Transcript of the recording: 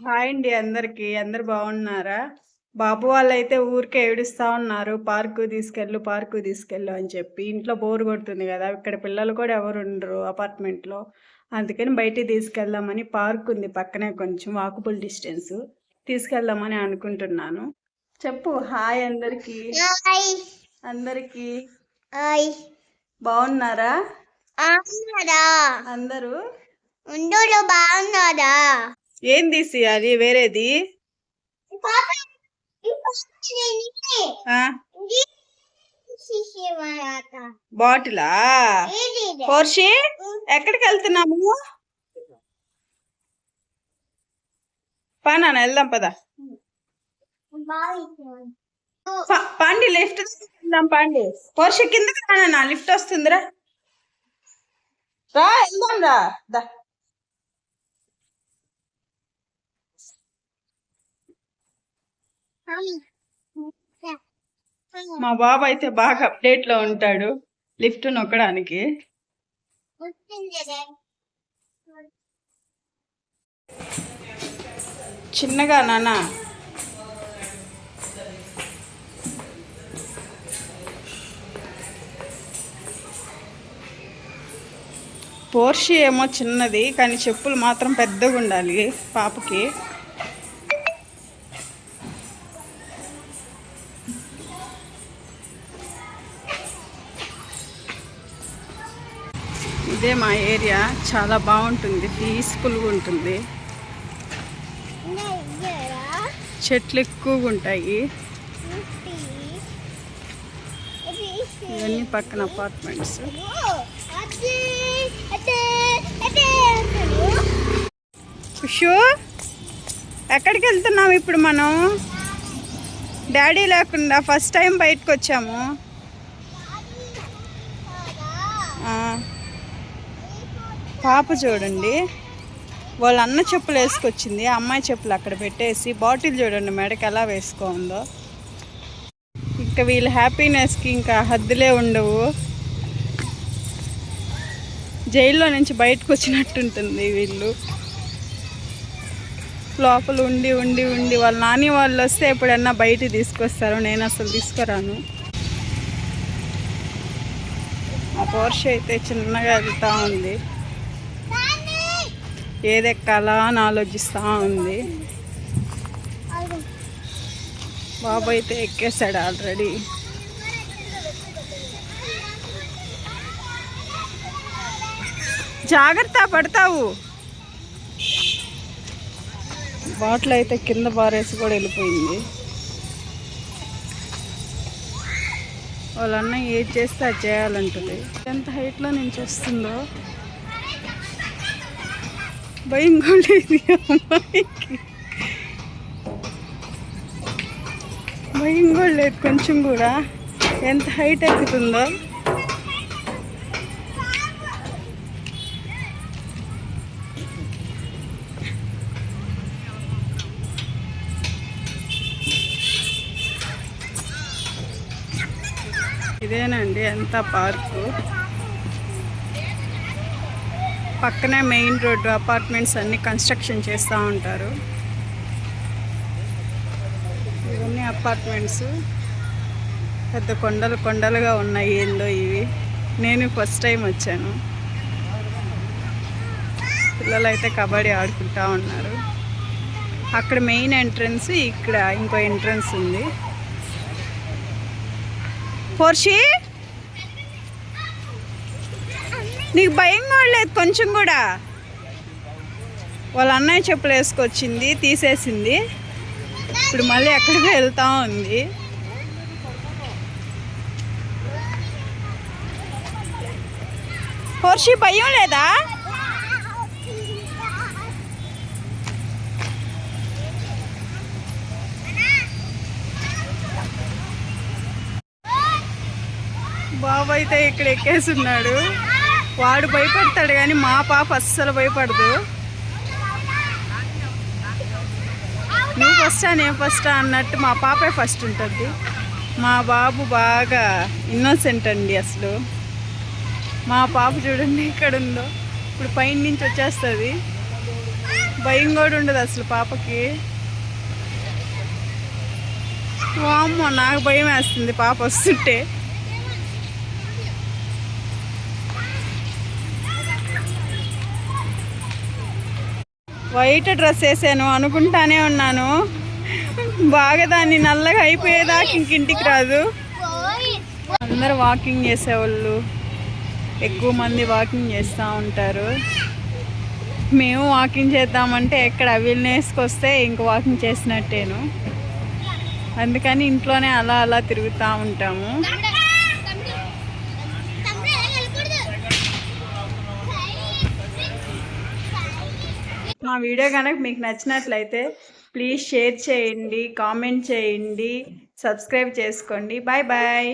Hi అండి అందరికి. అందరు బాగున్నారా? బాబు వాళ్ళైతే ఊరికే ఏడుస్తా ఉన్నారు. పార్కు తీసుకెళ్ళు పార్కు తీసుకెళ్ళు అని చెప్పి. ఇంట్లో బోర్ కొడుతుంది కదా. ఇక్కడ పిల్లలు కూడా ఎవరు ఉండరు అపార్ట్మెంట్లో. అందుకని బయటికి తీసుకెళ్దామని పార్క్ ఉంది పక్కనే కొంచెం వాకబుల్ డిస్టెన్స్. తీసుకెళ్దామని అనుకుంటున్నాను. చెప్పు హాయ్ అందరికి. అందరికి. బాగున్నారా? అందరూ? బాగున్నారా? ఏం తీసి అది వేరేది. బాటిలా? పోర్షి ఎక్కడికి వెళ్తున్నాము పా నాన్న వెళ్దాం పద. పాండి లిఫ్ట్ వెళ్దాం పాండి. పోర్షి కిందకి రానా? లిఫ్ట్ వస్తుందిరా. రా వెళ్దాం రా. మా బాబు అయితే బాగా అప్డేట్లో ఉంటాడు. లిఫ్ట్ నొక్కడానికి. చిన్నగా నాన్న. పోర్షి ఏమో చిన్నది కానీ చెప్పులు మాత్రం పెద్దగా ఉండాలి పాపకి. ఇదే మా ఏరియా. చాలా బాగుంటుంది. పీస్ఫుల్గా ఉంటుంది. చెట్లు ఎక్కువగా ఉంటాయి. ఇవన్నీ పక్కన అపార్ట్మెంట్స్. షూ ఎక్కడికి వెళ్తున్నాం ఇప్పుడు మనం? డాడీ లేకుండా ఫస్ట్ టైం బయటకు వచ్చాము. పాప చూడండి. వాళ్ళ అన్న చెప్పులు వేసుకొచ్చింది. అమ్మాయి చెప్పులు అక్కడ పెట్టేసి బాటిల్ చూడండి మెడకి ఎలా వేసుకోందో. ఇంకా వీళ్ళ హ్యాపీనెస్కి ఇంకా హద్దులే ఉండవు. జైల్లో నుంచి బయటకు వచ్చినట్టుంటుంది వీళ్ళు. లోపల ఉండి ఉండి ఉండి వాళ్ళ నాని వాళ్ళు వస్తే ఎప్పుడన్నా బయట తీసుకొస్తారు. నేను అసలు తీసుకురాను. ఆ పోర్ష అయితే చిన్నగా వెళ్తూ ఉంది. ఏది ఎక్కాలా అని ఆలోచిస్తూ ఉంది. బాబు అయితే ఎక్కేసాడు ఆల్రెడీ. జాగ్రత్త పడతావు. బాటిల్ అయితే కింద బారేసి కూడా వెళ్ళిపోయింది. వాళ్ళన్న ఏది చేస్తే అది చేయాలంటుంది. ఎంత హైట్లో నుంచి వస్తుందో. భయం కూడా అమ్మాయికి. భయం కూడా లేదు కొంచెం కూడా. ఎంత హైట్ ఎక్కుతుందో ఇదేనండి ఎంత పార్కు. పక్కనే మెయిన్ రోడ్డు అపార్ట్మెంట్స్ అన్ని కన్స్ట్రక్షన్ చేస్తూ ఉంటారు. ఇవన్నీ అపార్ట్మెంట్స్. పెద్ద కొండలు కొండలుగా ఉన్నాయి ఏందో ఇవి. నేను ఫస్ట్ టైం వచ్చాను. పిల్లలు అయితే కబడ్డీ ఆడుకుంటా ఉన్నారు. అక్కడ మెయిన్ ఎంట్రన్స్ ఇక్కడ ఇంకో ఎంట్రన్స్ ఉంది. పోర్షి! నీకు భయం కూడా లేదు కొంచెం కూడా. వాళ్ళ అన్నయ్య చెప్పులు వేసుకొచ్చింది తీసేసింది. ఇప్పుడు మళ్ళీ ఎక్కడికి వెళ్తా ఉంది. పోర్షి భయం లేదా? బాబు అయితే ఇక్కడ ఎక్కేస్తున్నాడు వాడు భయపడతాడు కానీ మా పాప అస్సలు భయపడదు. నువ్వు ఫస్టా నేను ఫస్టా అన్నట్టు మా పాపే ఫస్ట్ ఉంటుంది. మా బాబు బాగా ఇన్నోసెంట్ అండి అసలు. మా పాప చూడండి ఇక్కడ ఉందో. ఇప్పుడు పైన నుంచి వచ్చేస్తుంది. భయం కూడా ఉండదు అసలు పాపకి. వామ్మో నాకు భయం వేస్తుంది పాప వస్తుంటే. వైట్ డ్రెస్ వేసాను అనుకుంటానే ఉన్నాను. బాగా దాన్ని నల్లగా అయిపోయేదాకా ఇంకింటికి రాదు. అందరు వాకింగ్ చేసేవాళ్ళు. ఎక్కువ మంది వాకింగ్ చేస్తూ ఉంటారు. మేము వాకింగ్ చేద్దామంటే ఎక్కడ అవిల్నేస్కి వస్తే ఇంక వాకింగ్ చేసినట్టేను. అందుకని ఇంట్లోనే అలా అలా తిరుగుతూ ఉంటాము. మా వీడియో కనుక మీకు నచ్చినట్లయితే ప్లీజ్ షేర్ చేయండి కామెంట్ చేయండి సబ్స్క్రైబ్ చేసుకోండి. Bye bye.